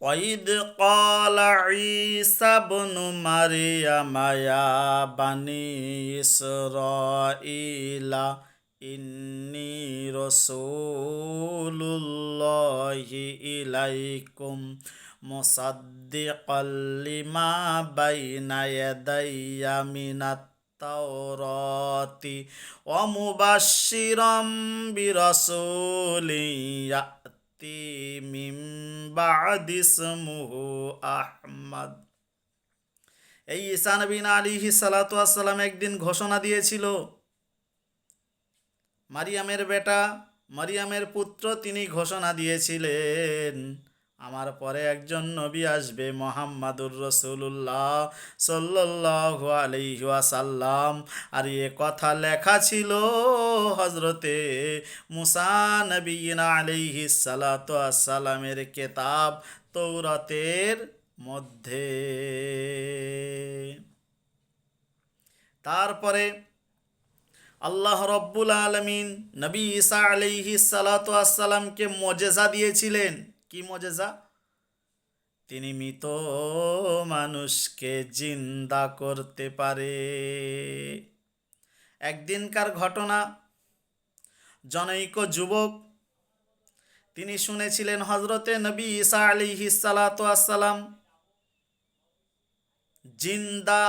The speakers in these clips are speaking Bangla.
وإذ قال عيسى ابن مريم يا بني إسرائيل إني رسول الله إليكم مصدقا لما بين يدي من التوراة ومبشرا برسول يأتي من بعد اسمه أحمد এই ঈসা নবীন আলিহি সালাতাম একদিন ঘোষণা দিয়েছিল মারিয়ামের বেটা মারিয়ামের পুত্র তিনি ঘোষণা দিয়েছিলেন আমার পরে একজন নবী আসবে, মোহাম্মদুর রসুল্লাহ সাল্লাহ আলহাসাল্লাম আর এ কথা লেখা ছিল হজরতে মুসা নবীন আলিহি সালাতামের কেতাব তৌরাতের মধ্যে। তারপরে আল্লাহ রব্বুল আলমিন নবী ঈসা আলিহি সালাতামকে মজেজা দিয়েছিলেন। কি মজেজা? তিনি মৃত মানুষকে জিন্দা করতে পারে। একদিনকার ঘটনা। জনৈক যুবক, তিনি শুনেছিলেন হজরতে নবী ঈসা আলিহি সালাতাম জিন্দা,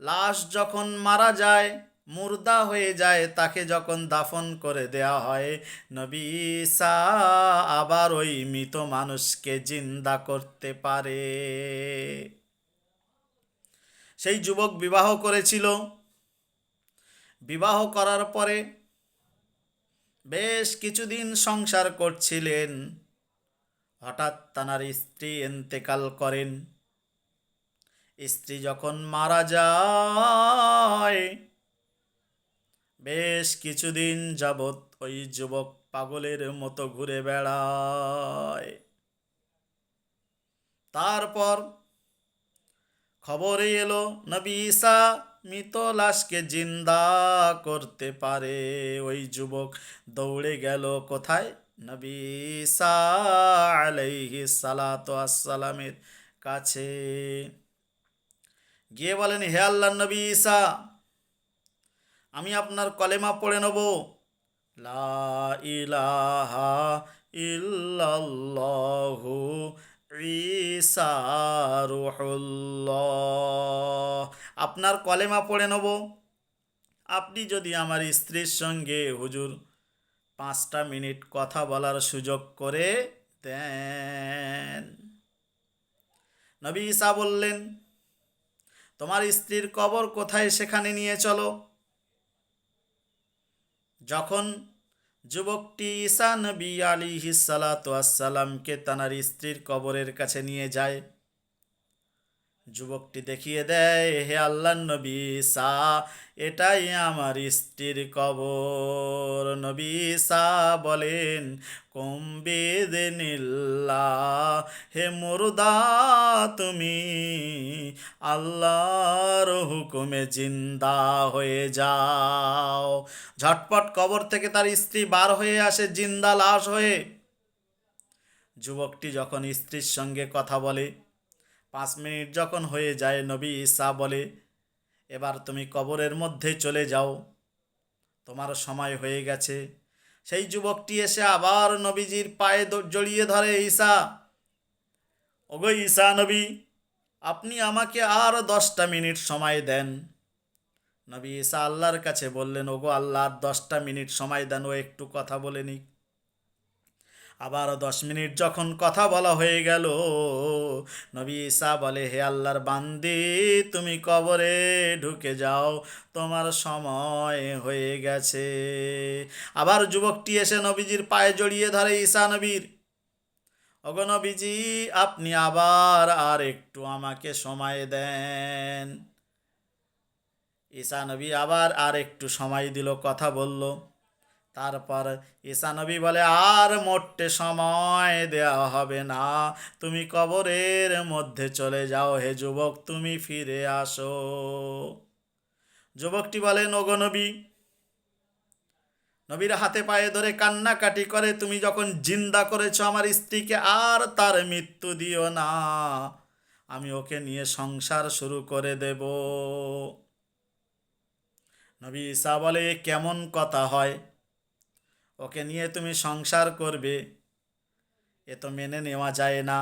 লাশ যখন মারা যায় মুর্দা হয়ে যায়, তাকে যখন দাফন করে দেয়া হয়, নবী ঈসা আবার ওই মৃত মানুষকে জিন্দা করতে পারে। সেই যুবক বিবাহ করেছিল। বিবাহ করার পরে বেশ কিছুদিন সংসার করছিলেন। হঠাৎ তানার স্ত্রী এন্তেকাল করেন। স্ত্রী যখন মারা যায় বেশ কিছুদিন যাবৎ ওই যুবক পাগলের মতো ঘুরে বেড়ায়। তারপর খবরে এলো, নবী ঈসা মৃত লাশকে জিন্দা করতে পারে। ওই যুবক দৌড়ে গেল কোথায়? নবী ঈসা আলাইহি সালাতু আসসালামের কাছে। গিয়ে বলেন, হে আল্লাহ নবী ঈসা আমি আপনার কলেমা পড়ে নেব। লা ইলাহা আপনার কলেমা পড়ে নেব। আপনি যদি আমার স্ত্রীর সঙ্গে হুজুর পাঁচটা মিনিট কথা বলার সুযোগ করে দেন। নবী ঈসা বললেন, তোমার স্ত্রীর কবর কোথায়? সেখানে নিয়ে চলো। যখন যুবকটি ঈসা নবী আলী হিসালাতামকে তানার স্ত্রীর কবরের কাছে নিয়ে যায় যুবকটি দেখিয়ে দেয়, হে আল্লাহ নবী, সা, এটাই আমার স্ত্রীর কবর। নবী সা বলেন কম্বেদিনিল্লা হে মুরদা, তুমি আল্লাহর হুকুমে জিন্দা হয়ে যাও। ঝটপট কবর থেকে তার স্ত্রী বার হয়ে আসে, জিন্দা লাশ হয়ে। যুবকটি যখন স্ত্রীর সঙ্গে কথা বলে পাঁচ মিনিট যখন হয়ে যায়, নবী ঈসা বলে, এবার তুমি কবরের মধ্যে চলে যাও। তোমার সময় হয়ে গেছে। সেই যুবকটি এসে আবার নবীজির পায়ে জড়িয়ে ধরে, ঈসা, ওগো ঈসা নবী, আপনি আমাকে আর দশটা মিনিট সময় দেন। নবী ঈসা আল্লাহর কাছে বললেন, ওগো আল্লাহ দশটা মিনিট সময় দেন, ও একটু কথা বলে নিক। আবার দশ মিনিট যখন কথা বলা হয়ে গেল, নবী ঈসা বলে, হে আল্লাহর বান্দি, তুমি কবরে ঢুকে যাও, তোমার সময় হয়ে গেছে। আবার যুবকটি এসে নবীজির পায়ে জড়িয়ে ধরে, ঈসা নবীর অগনবীজি আপনি আবার আর একটু আমাকে সময় দেন। ঈসা নবী আবার আর একটু সময় দিল, কথা বলল। তারপর ঈশা নবী বলে, আর মোটে সময় দেওয়া হবে না। তুমি কবরের মধ্যে চলে যাও। হে যুবক, তুমি ফিরে আসো। যুবকটি বলে নগনবী নবীর হাতে পায়ে ধরে কান্নাকাটি করে, তুমি যখন জিন্দা করেছ, আমার স্ত্রীকে আর তার মৃত্যু দিও না। আমি ওকে নিয়ে সংসার শুরু করে দেব। নবী ঈসা বলে কেমন কথা হয়? ওকে নিয়ে তুমি সংসার করবে, এ তো মেনে নেওয়া যায় না।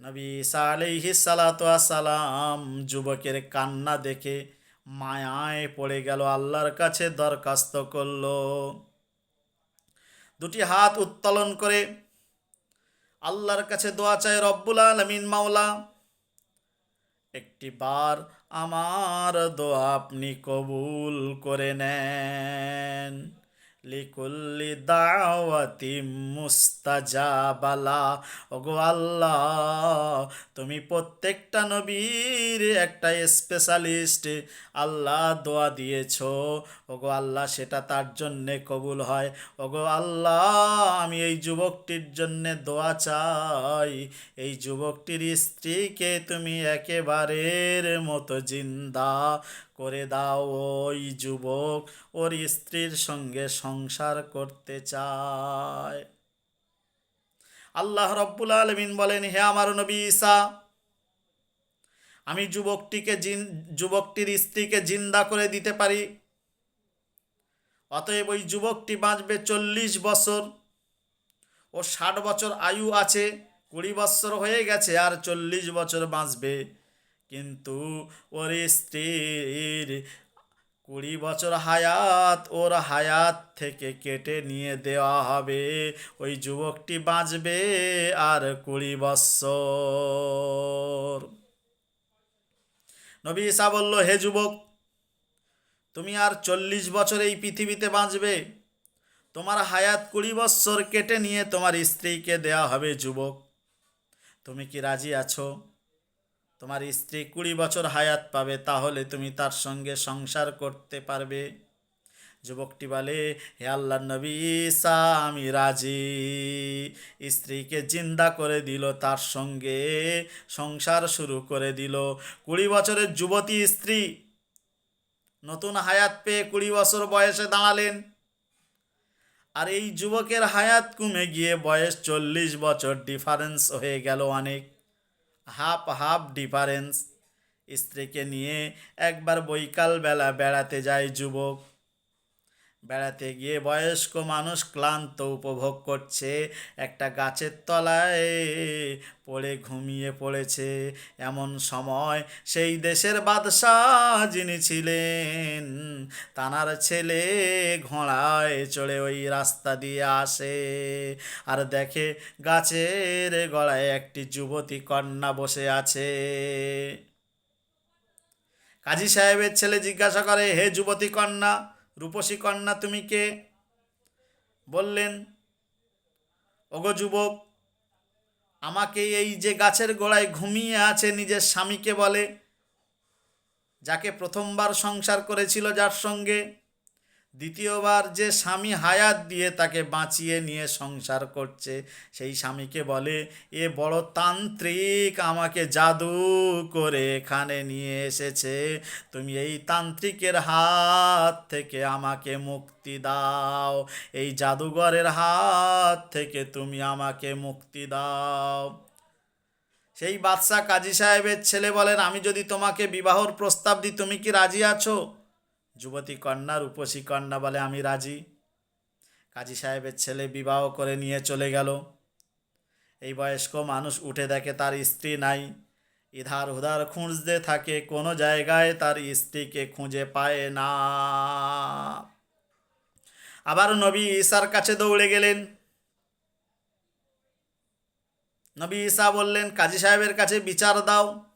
নবী ঈসা আলাইহি সালাম যুবকের কান্না দেখে মায়ায় পড়ে গেল, আল্লাহর কাছে দরখাস্ত করল। দুটি হাত উত্তোলন করে আল্লাহর কাছে দোয়া চায়, রব্বুল আলমিন মাওলা, একটি বার আমার দোয়া আপনি কবুল করে নেন। লিকুল্লি দাওয়াতি মুস্তাজাবালা। ওগো আল্লাহ, তুমি প্রত্যেকটা নবীর একটা স্পেশালিস্ট আল্লাহ দোয়া দিয়েছ। ওগো আল্লাহ, সেটা তার জন্যে কবুল হয়। ওগো আল্লাহ, আমি এই যুবকটির জন্যে দোয়া চাই। এই যুবকটির স্ত্রীকে তুমি একেবারের মতো জিন্দা। করে দাও, ওই যুবক। ওর স্ত্রীর সঙ্গে সংসার করতে চায়। আল্লাহ রব্বুল আলমিন বলেন, হে আমার নবী ঈসা, আমি যুবকটিকে জিন, যুবকটির স্ত্রীকে জিন্দা করে দিতে পারি। অতএব ওই যুবকটি বাঁচবে চল্লিশ বছর। ও ষাট বছর আয়ু আছে, কুড়ি বছর হয়ে গেছে, আর চল্লিশ বছর বাঁচবে কিন্তু ওর স্ত্রীর কুড়ি বছর হায়াত ওর হায়াত থেকে কেটে নিয়ে দেওয়া হবে। ওই যুবকটি বাঁচবে আর কুড়ি বছর। নবী ঈসা বলল, হে যুবক, তুমি আর চল্লিশ বছর এই পৃথিবীতে বাঁচবে। তোমার হায়াত কুড়ি বছর কেটে নিয়ে তোমার স্ত্রীকে দেয়া হবে যুবক। তুমি কি রাজি আছো? তোমার স্ত্রী কুড়ি বছর হায়াত পাবে, তাহলে তুমি তার সঙ্গে সংসার করতে পারবে। যুবকটি বলে, হে আল্লাহ নবী ঈসা, আমি রাজি। স্ত্রীকে জিন্দা করে দিল, তার সঙ্গে সংসার শুরু করে দিল। কুড়ি বছরের যুবতী স্ত্রী নতুন হায়াত পেয়ে কুড়ি বছর বয়সে দাঁড়ালেন। আর এই যুবকের হায়াত কমে গিয়ে বয়স চল্লিশ বছর ডিফারেন্স হয়ে গেল অনেক। হাফ হাফ ডিফারেন্স স্ত্রীকে নিয়ে একবার বৈকালবেলা বেড়াতে যায় যুবক। বেড়াতে গিয়ে বয়স্ক মানুষ ক্লান্ত উপভোগ করছে। একটা গাছের তলায় পড়ে ঘুমিয়ে পড়েছে। এমন সময় সেই দেশের বাদশাহ যিনি ছিলেন, তানার ছেলে ঘোড়ায় চড়ে ওই রাস্তা দিয়ে আসে। আর দেখে গাছের গলায় একটি যুবতী কন্যা বসে আছে। কাজী সাহেবের ছেলে জিজ্ঞাসা করে, হে যুবতী কন্যা রূপসী কন্যা তুমি কে? বললেন, ওগো যুবক, আমাকে এই যে গাছের গোড়ায় ঘুমিয়ে আছে নিজের স্বামীকে বলে, যাকে প্রথমবার সংসার করেছিল যার সঙ্গে দ্বিতীয়বার যে স্বামী হায়াত দিয়ে তাকে বাঁচিয়ে নিয়ে সংসার করছে, সেই স্বামীকে বলে, এ বড় তান্ত্রিক আমাকে জাদু করে এখানে নিয়ে এসেছে। তুমি এই তান্ত্রিকের হাত থেকে আমাকে মুক্তি দাও। এই জাদুঘরের হাত থেকে তুমি আমাকে মুক্তি দাও। সেই বাদশাহ কাজী সাহেবের ছেলে বলেন, আমি যদি তোমাকে বিবাহর প্রস্তাব দিই, তুমি কি রাজি আছো? যুবতী কন্যা, রূপসী কন্যা বলে আমি রাজি। কাজী সাহেবের ছেলে বিবাহ করে নিয়ে চলে গেল। এই বয়স্ক মানুষ উঠে দেখে তার স্ত্রী নাই। ইধার উধার খুঁজতে থাকে, কোনো জায়গায় তার স্ত্রীকে খুঁজে পায় না। আবার নবী ঈশার কাছে দৌড়ে গেলেন। নবী ঈশা বললেন, কাজী সাহেবের কাছে বিচার দাও।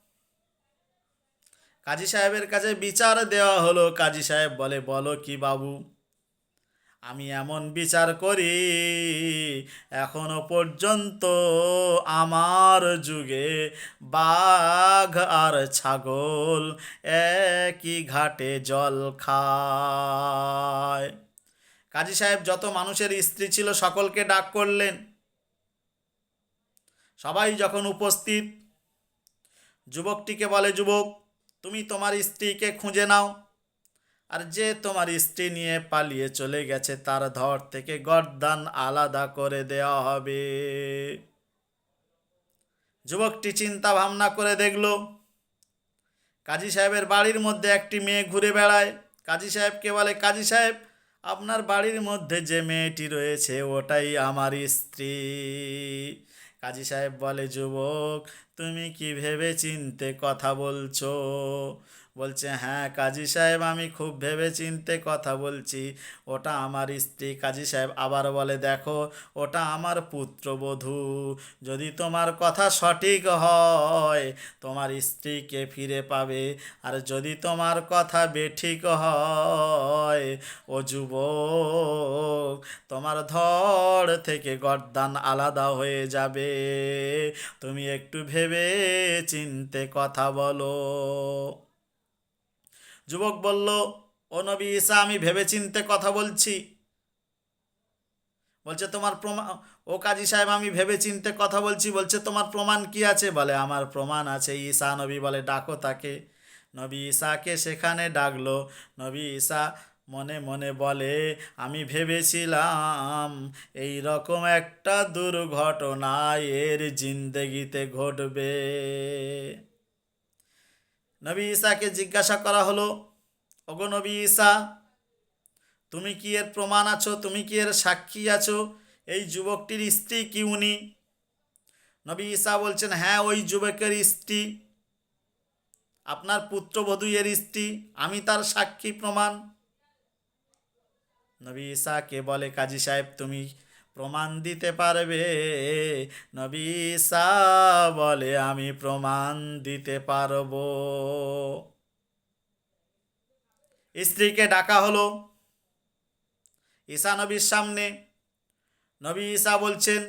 কাজী সাহেবের কাছে বিচার দেওয়া হলো। কাজী সাহেব বলে, বলো কি বাবু? আমি এমন বিচার করি, এখনও পর্যন্ত আমার যুগে বাঘ আর ছাগল একই ঘাটে জল খায়। কাজী সাহেব, যত মানুষের স্ত্রী ছিল, সকলকে ডাক করলেন। সবাই যখন উপস্থিত, যুবকটিকে বলে, যুবক তুমি তোমার স্ত্রীকে খুঁজে নাও। আর যে তোমার স্ত্রী নিয়ে পালিয়ে চলে গেছে, তার ধর থেকে গর্দান আলাদা করে দেওয়া হবে। যুবকটি চিন্তা ভাবনা করে দেখল, কাজী সাহেবের বাড়ির মধ্যে একটি মেয়ে ঘুরে বেড়ায়। কাজী সাহেবকে বলে, কাজী সাহেব, আপনার বাড়ির মধ্যে যে মেয়েটি রয়েছে, ওটাই আমার স্ত্রী। কাজী সাহেব বলে যুবক তুমি কি ভেবে চিনতে কথা বলছো? বলছে হ্যাঁ কাজী সাহেব, আমি খুব ভেবে চিনতে কথা বলছি। ওটা আমার স্ত্রী। কাজী সাহেব আবার বলে, দেখো, ওটা আমার পুত্রবধূ। যদি তোমার কথা সঠিক হয়, তোমার স্ত্রীকে ফিরে পাবে। আর যদি তোমার কথা বেঠিক হয়, ও যুবক, তোমার ধড় থেকে গর্দান আলাদা হয়ে যাবে। তুমি একটু ভেবে চিনতে কথা বলো। যুবক বলল, ও নবী ঈসা, আমি ভেবে চিনতে কথা বলছি। বলছে, তোমার প্রমাণ ও কাজী সাহেব, আমি ভেবে চিনতে কথা বলছি। বলছে, তোমার প্রমাণ কি আছে? বলে, আমার প্রমাণ আছে। ঈসা নবী বলে, ডাকো তাকে। নবী ঈসাকে সেখানে ডাকলো। নবী ঈসা মনে মনে বলে, আমি ভেবেছিলাম এই রকম একটা দুর্ঘটনা এর জিন্দেগিতে ঘটবে। নবী ঈসাকে জিজ্ঞাসা করা হলো, ওগো নবী ঈসা, তুমি কি এর প্রমাণ আছো? তুমি কি এর সাক্ষী আছো? এই যুবকটির স্ত্রী কি উনি? নবী ঈসা বলছেন হ্যাঁ ওই যুবকের স্ত্রী। আপনার পুত্রবধূ এর স্ত্রী। আমি তার সাক্ষী প্রমাণ। নবী ঈসাকে বলে, কাজী সাহেব, তুমি প্রমাণ দিতে পারবে। নবী ঈসা বলে, আমি প্রমাণ দিতে পারব। স্ত্রীকে ডাকা হলো ঈসা নবীর সামনে। নবী ঈসা বলছেন,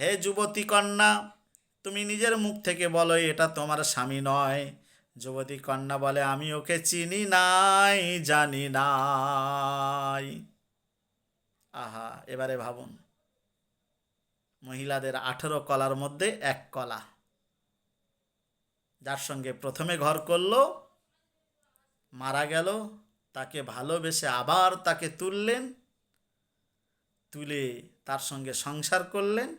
হে যুবতী কন্যা, তুমি নিজের মুখ থেকে বলো, এটা তোমার স্বামী নয়। যুবতী কন্যা বলে, আমি ওকে চিনি নাই, জানি নাই। আহা, এবারে ভাবুন। মহিলাদের আঠেরো কলার মধ্যে এক কলা। যার সঙ্গে প্রথমে ঘর করল, মারা গেল, তাকে ভালোবেসে আবার তাকে তুললেন, তুলে তার সঙ্গে সংসার করলেন।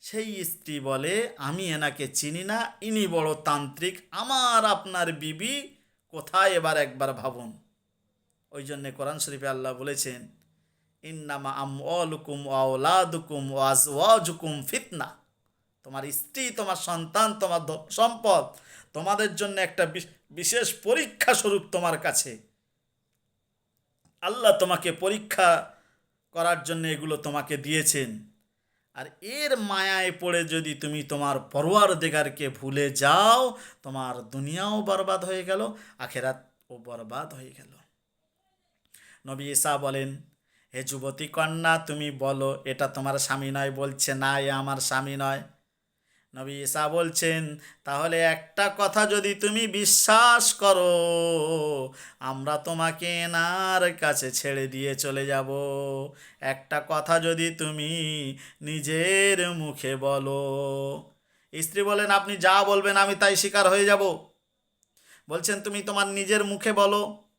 সেই স্ত্রী বলে, আমি এনাকে চিনি না, ইনি বড় তান্ত্রিক, আমার আপনার বিবি, কোথায় এবার একবার ভাবুন? ওই জন্যে কোরআন শরীফে আল্লাহ বলেছেন ইন্নামা আম অলুকুম ওয়ালাদুকুম ওয়াজ ওয়াজুকুম ফিতনা। তোমার স্ত্রী, তোমার সন্তান, তোমার সম্পদ, তোমাদের জন্য একটা বিশ- বিশেষ পরীক্ষা স্বরূপ তোমার কাছে। আল্লাহ তোমাকে পরীক্ষা করার জন্য এগুলো তোমাকে দিয়েছেন। আর এর মায়ায় পড়ে যদি তুমি তোমার পরোয়ার দেগারকে ভুলে যাও, তোমার দুনিয়াও বরবাদ হয়ে গেল, আখেরাতও বরবাদ হয়ে গেল। নবী ঈসা বলেন হে যুবতী কন্যা, তুমি বলো, এটা তোমার স্বামী নয় বলছে, না, এ আমার স্বামী নয়। নবী ঈসা বলছেন, তাহলে একটা কথা যদি তুমি বিশ্বাস করো, আমরা তোমাকে এনার কাছে ছেড়ে দিয়ে চলে যাব। একটা কথা যদি তুমি নিজের মুখে বলো, স্ত্রী বলেন, আপনি যা বলবেন, আমি তাই স্বীকার হয়ে যাব। বলছেন, তুমি তোমার নিজের মুখে বলো।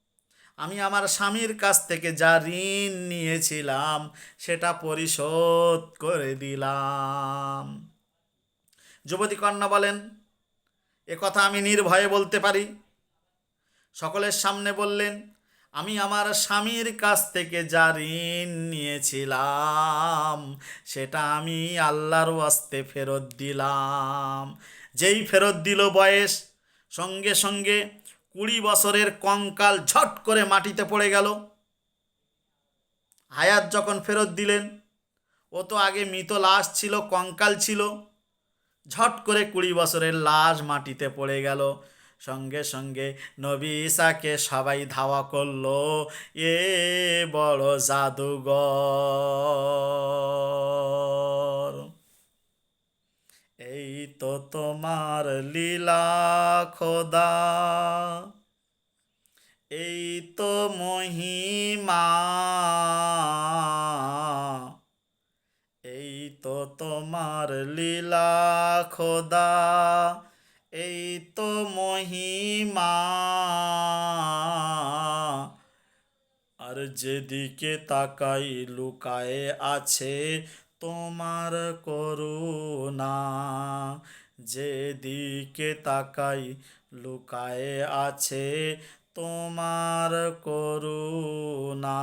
আমি আমার স্বামীর কাছ থেকে যা ঋণ নিয়েছিলাম, সেটা পরিশোধ করে দিলাম। যুবতী কন্যা বলেন, এ কথা আমি নির্ভয়ে বলতে পারি। সকলের সামনে বললেন, আমি আমার স্বামীর কাছ থেকে যা ঋণ নিয়েছিলাম, সেটা আমি আল্লাহর আস্তে ফেরত দিলাম। যেই ফেরত দিল বয়স, সঙ্গে সঙ্গে কুড়ি বছরের কঙ্কাল ঝট করে মাটিতে পড়ে গেল। হায়াত যখন ফেরত দিলেন, ও তো আগে মৃত লাশ ছিল, কঙ্কাল ছিল, ঝট করে কুড়ি বছরের লাশ মাটিতে পড়ে গেল। সঙ্গে সঙ্গে নবী ঈসাকে সবাই ধাওয়া করল, এ বড় জাদুঘর। এই তো তোমার লীলা খোদা। এই তো মহিমা। এই তো তোমার লীলা খোদা। এই তো মহিমা। আর যেদিকে তাকাই লুকায়ে আছে তোমার করুণা। যেদিকে তাকাই লুকায়ে আছে তোমার করুণা।